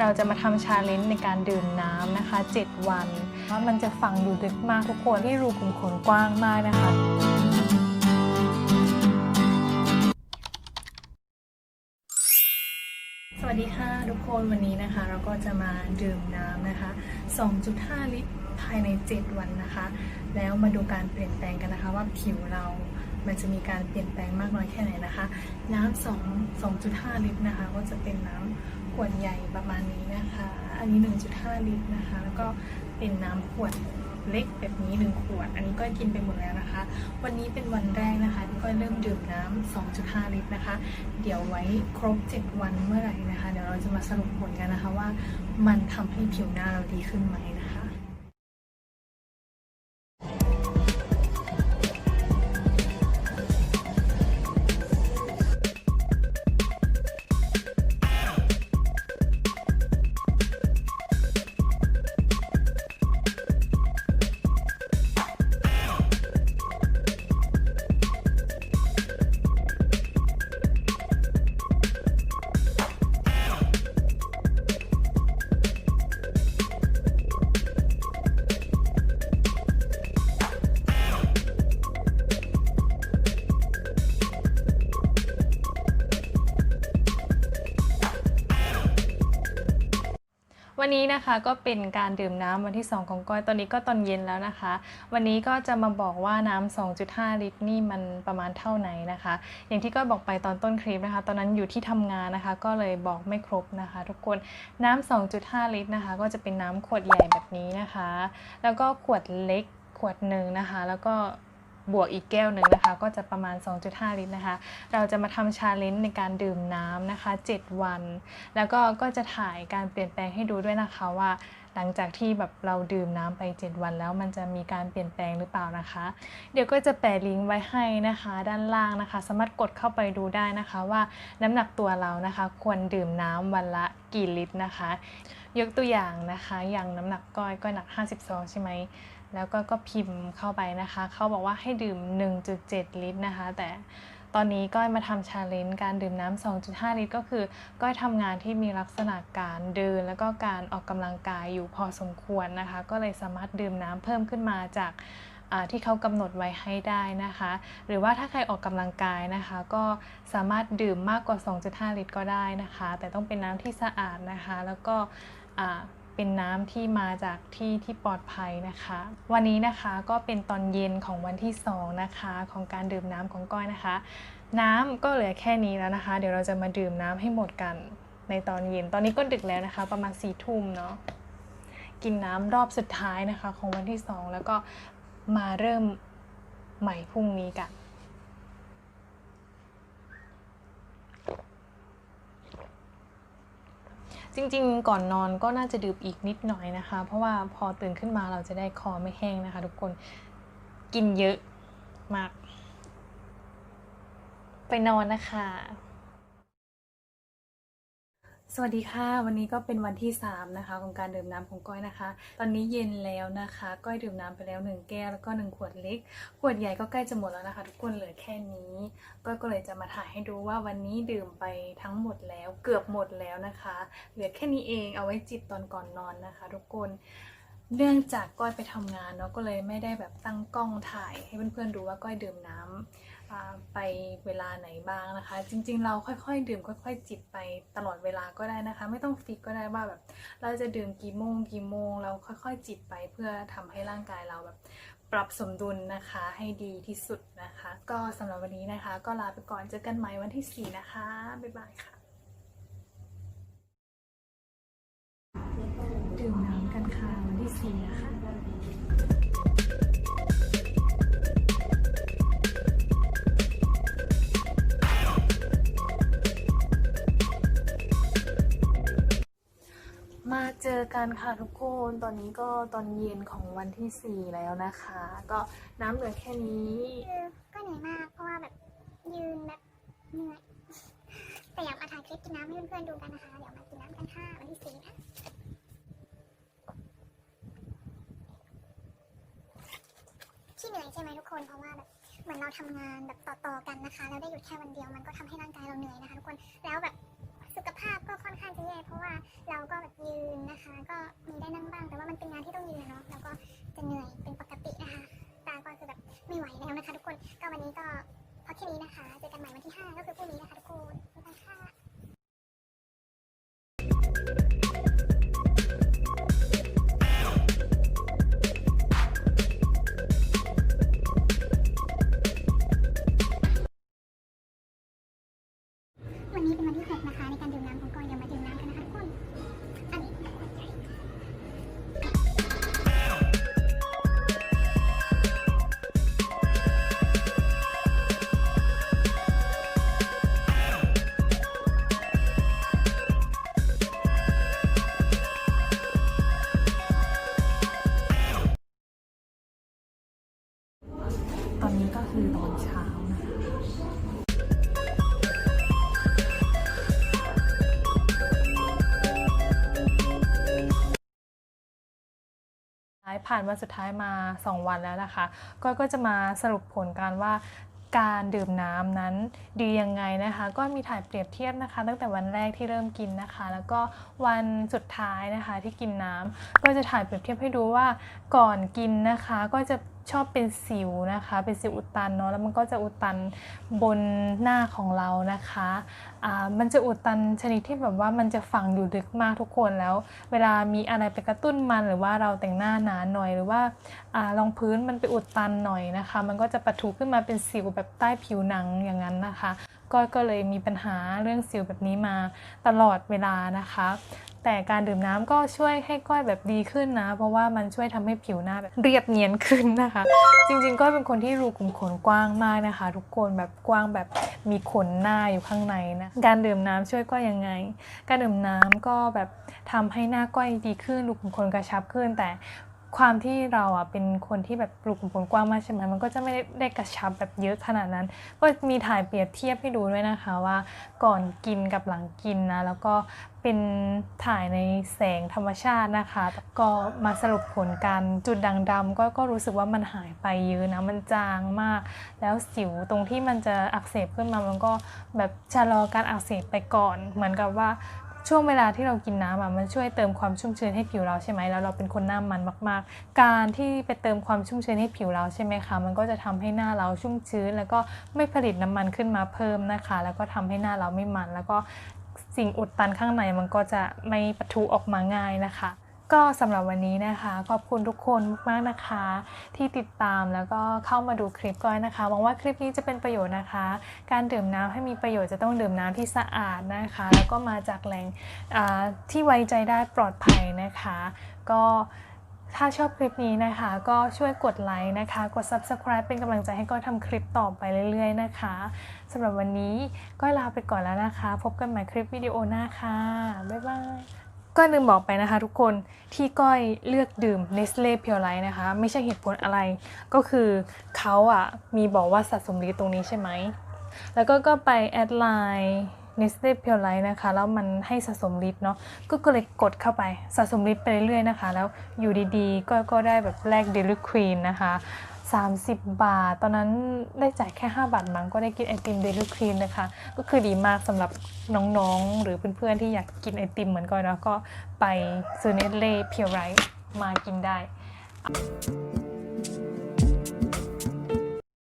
เราจะมาทำชาเลนจ์ในการดื่มน้ำนะคะ 7 วันว่ามันจะฝังอยู่ลึกมากทุกคนที่รูขุมขนกว้างมากนะคะ สวัสดีค่ะทุกคนวันนี้นะคะ เราก็จะมาดื่มน้ำนะคะ 2.5 ลิตรภายใน 7 วันนะคะ แล้วมาดูการเปลี่ยนแปลงกันนะคะว่าผิวเรามันจะมีการเปลี่ยนแปลงมากน้อยแค่ไหนนะคะ น้ำ2 2.5 ลิตรนะคะ ก็จะเป็นน้ำ วดใหญ่ประมาณนี้นะคะ อันนี้ 1.5 ลิตรนะคะ แล้วก็เป็นน้ำขวดเล็กแบบนี้หนึ่งขวด อันนี้ก็กินไปหมดแล้วนะคะ วันนี้เป็นวันแรกนะคะที่ก็เริ่มดื่มน้ำ 2.5 ลิตรนะคะ เดี๋ยวไว้ครบ 7 วันเมื่อไหร่นะคะ เดี๋ยวเราจะมาสรุปผลกันนะคะว่ามันทำให้ผิวหน้าเราดีขึ้นไหม วันนี้นะคะก็เป็นการดื่มน้ำวันที่ 2 ของก้อยตอนนี้ก็ตอนเย็นแล้วนะคะ วันนี้ก็จะมาบอกว่าน้ำ2.5 ลิตรนี่มันประมาณเท่าไหนนะคะ อย่างที่ก้อยบอกไปตอนต้นคลิปนะคะ ตอนนั้นอยู่ที่ทำงานนะคะ ก็เลยบอกไม่ครบนะคะ ทุกคนน้ำ2.5 ลิตรนะคะ ก็จะเป็นน้ำขวดใหญ่แบบนี้นะคะ แล้วก็ขวดเล็กขวดหนึ่งนะคะ แล้วก็ บวกอีกแก้วหนึ่งนะคะ ก็จะประมาณ 2.5 ลิตรนะคะ เราจะมาทำชาเลนจ์ในการดื่มน้ำนะคะ 7 วัน แล้วก็ก็จะถ่ายการเปลี่ยนแปลงให้ดูด้วยนะคะว่าหลังจากที่แบบเราดื่มน้ำไป 7 วันแล้วมันจะมีการเปลี่ยนแปลงหรือเปล่านะคะ เดี๋ยวก็จะแปะลิงก์ไว้ให้นะคะ ด้านล่างนะคะ สามารถกดเข้าไปดูได้นะคะว่าน้ำหนักตัวเรานะคะ ควรดื่มน้ำวันละกี่ลิตรนะคะ ยกตัวอย่างนะคะ อย่างน้ำหนักก้อยก้อยหนัก 52 ใช่ไหม แล้วก็ก็พิมพ์เข้าไปนะคะ เขาบอกว่าให้ดื่ม 1.7 ลิตรนะคะ แต่ตอนนี้ก้อยมาทำชาเลนจ์การดื่มน้ำ 2.5 ลิตร ก็คือก้อยทำงานที่มีลักษณะการเดิน แล้วก็การออกกำลังกายอยู่พอสมควรนะคะ ก็เลยสามารถดื่มน้ำเพิ่มขึ้นมาจากที่เขากำหนดไว้ให้ได้นะคะ หรือว่าถ้าใครออกกำลังกายนะคะ ก็สามารถดื่มมากกว่า 2.5 ลิตรก็ได้นะคะ แต่ต้องเป็นน้ำที่สะอาดนะคะ แล้วก็ เป็นน้ำที่มาจากที่ที่ปลอดภัยนะคะ วันนี้นะคะก็เป็นตอนเย็นของวันที่2นะคะของการดื่มน้ำของก้อยนะคะ น้ำก็เหลือแค่นี้แล้วนะคะ เดี๋ยวเราจะมาดื่มน้ำให้หมดกันในตอนเย็น ตอนนี้ก็ดึกแล้วนะคะ ประมาณสี่ทุ่มเนาะกินน้ำรอบสุดท้ายนะคะ ของวันที่ 2 แล้วก็มาเริ่มใหม่พรุ่งนี้กัน จริงๆ ก่อนนอนก็น่าจะดื่มอีกนิดหน่อยนะคะ เพราะว่าพอตื่นขึ้นมาเราจะได้คอไม่แห้งนะคะ ทุกคนกินเยอะมาก ไปนอนนะคะ สวัสดีค่ะ วันนี้ก็เป็นวันที่ 3 นะคะ ของการดื่มน้ำของก้อยนะคะ ตอนนี้เย็นแล้วนะคะ ก้อยดื่มน้ำไปแล้ว 1 แก้วแล้วก็ 1 ขวดเล็ก ขวดใหญ่ก็ใกล้จะหมดแล้วนะคะ ทุกคนเหลือแค่นี้ก้อยก็เลยจะมาถ่ายให้ดูว่าวันนี้ดื่มไปทั้งหมดแล้ว เกือบหมดแล้วนะคะ เหลือแค่นี้เองเอาไว้จิบตอนก่อนนอนนะคะ ทุกคน เนื่องจากก้อยไปทำงานเนาะก็เลยไม่ได้แบบตั้งกล้องถ่าย ให้เพื่อนๆดูว่าก้อยดื่มน้ำอ่าไปเวลาไหนบ้างนะคะ จริง ๆ เราค่อยๆ ดื่มค่อย ๆ จิบไปตลอดเวลาก็ได้นะคะ ไม่ต้องฟิกก็ได้ว่าแบบ เราจะดื่มกี่โมงกี่โมง เราค่อย ๆ จิบไปเพื่อทำให้ร่างกายเราแบบปรับสมดุลนะคะให้ดีที่สุดนะคะ ก็สำหรับวันนี้นะคะ ก็ลาไปก่อนเจอกันใหม่วันที่ 4 นะคะ บ๊ายบายค่ะ เจอกันค่ะทุกคนตอนนี้ก็ตอนเย็นของวันที่4แล้วนะคะ ก็น้ำเหลือแค่นี้คือก็เหนื่อยมากเพราะว่าแบบยืนแบบเหนื่อยแต่อยากมาถ่ายคลิปกินน้ำให้เพื่อนๆดูกันนะคะเดี๋ยวมากินน้ำกันค่ะวันที่สี่ค่ะที่เหนื่อยใช่ไหมทุกคนเพราะว่าแบบเหมือนเราทำงานแบบต่อๆกันนะคะแล้วได้หยุดแค่วันเดียวมันก็ทำให้ร่างกายเราเหนื่อยนะคะทุกคนแล้วแบบสุขภาพก็ค่อนข้างจะแย่เพราะ คือตอนเช้าผ่านวันสุดท้ายมา 2 วันแล้วนะคะก็ก็จะมาสรุปผลการว่าการดื่มน้ำนั้นดียังไงนะคะ ก็มีถ่ายเปรียบเทียบนะคะ ตั้งแต่วันแรกที่เริ่มกินนะคะ แล้วก็วันสุดท้ายนะคะที่กินน้ำ ก็จะถ่ายเปรียบเทียบให้ดูว่าก่อนกินนะคะ ก็จะ ชอบเป็นสิวนะคะ เป็นสิวอุดตันเนาะแล้วมันก็จะอุดตันบนหน้าของเรานะคะอ่ามันจะอุดตันชนิดที่แบบว่ามันจะฝังอยู่ลึกมากทุกคนแล้ว เวลามีอะไรไปกระตุ้นมันหรือว่าเราแต่งหน้าหนาหน่อยหรือว่าอ่ารองพื้นมันไปอุดตันหน่อยนะคะ มันก็จะปะทุขึ้นมาเป็นสิวแบบใต้ผิวหนังอย่างนั้นนะคะก้อยก็เลยมีปัญหาเรื่องสิวแบบนี้มาตลอดเวลานะคะ แต่การดื่มน้ำก็ช่วยให้ก้อยแบบดีขึ้นนะ เพราะว่ามันช่วยทำให้ผิวหน้าแบบเรียบเนียนขึ้นนะคะ จริงๆก้อยเป็นคนที่รูขุมขนกว้างมากนะคะ ทุกคนแบบกว้างแบบมีขนหน้าอยู่ข้างในนะการดื่มน้ำช่วยก้อยยังไง การดื่มน้ำก็แบบทำให้หน้าก้อยดีขึ้นรูขุมขนกระชับขึ้น แต่ ความที่เราอะเป็นคนที่แบบรูขุมขนกว้างมากใช่ไหมมันก็จะไม่ได้ไดกระชับแบบเยอะขนาดนั้น ก็มีถ่ายเปรียบเทียบให้ดูด้วยนะคะว่าก่อนกินกับหลังกินนะแล้วก็เป็นถ่ายในแสงธรรมชาตินะคะ ก็มาสรุปผลการจุดด่างดำก็ก็รู้สึกว่ามันหายไปเยอะนะมันจางมาก แล้วสิวตรงที่มันจะอักเสบขึ้นมามันก็แบบชะลอการอักเสบไปก่อน เหมือนกับว่า ช่วงเวลาที่เรากินน้ำอะมันช่วยเติมความชุ่มชื้นให้ผิวเราใช่ไหมแล้วเราเป็นคนหน้ามันมาก ๆ การที่ไปเติมความชุ่มชื้นให้ผิวเราใช่ไหมคะมันก็จะทำให้หน้าเราชุ่มชื้น แล้วก็ไม่ผลิตน้ำมันขึ้นมาเพิ่มนะคะ แล้วก็ทำให้หน้าเราไม่มัน แล้วก็สิ่งอุดตันข้างในมันก็จะไม่ปะทุออกมาง่ายนะคะ ก็สำหรับวันนี้นะคะ ขอบคุณทุกคนมากๆนะคะ ที่ติดตามแล้วก็เข้ามาดูคลิปก้อยนะคะหวังว่าคลิปนี้จะเป็นประโยชน์นะคะ การดื่มน้ำให้มีประโยชน์จะต้องดื่มน้ำที่สะอาดนะคะ แล้วก็มาจากแหล่งที่ไว้ใจได้ปลอดภัยนะคะ ก็ถ้าชอบคลิปนี้นะคะ ก็ช่วยกดไลค์นะคะ กด subscribe เป็นกำลังใจให้ก้อยทำคลิปต่อไปเรื่อยๆนะคะสำหรับวันนี้ก้อยลาไปก่อนแล้วนะคะ พบกันใหม่คลิปวิดีโอหน้าค่ะ บ๊ายบาย ก็ลืมบอกไปนะคะทุกคนที่ก้อยเลือกดื่ม Nestle Pure Life นะคะ ไม่ใช่เหตุผลอะไรก็คือเขาอะมีบอกว่าสะสมฤทธิ์ตรงนี้ใช่ไหม แล้วก็ก็ไปแอดไลน์ Nestle Pure Life นะคะ แล้วมันให้สะสมฤทธิ์เนาะก็ก็เลยกดเข้าไปสะสมฤทธิ์ไปเรื่อยๆนะคะ แล้วอยู่ดีๆ ก็ก็ได้แบบแลก Dairy Queen นะคะ 30 บาท ตอนนั้นได้จ่ายแค่ 5 บาทมั้งก็ได้กินไอติมเดลิครีนนะคะ ก็คือดีมากสำหรับน้องๆ หรือเพื่อนๆ ที่อยากกินไอติมเหมือนกันแล้วก็ไปซื้อเนสเล่เพียวไรมากินได้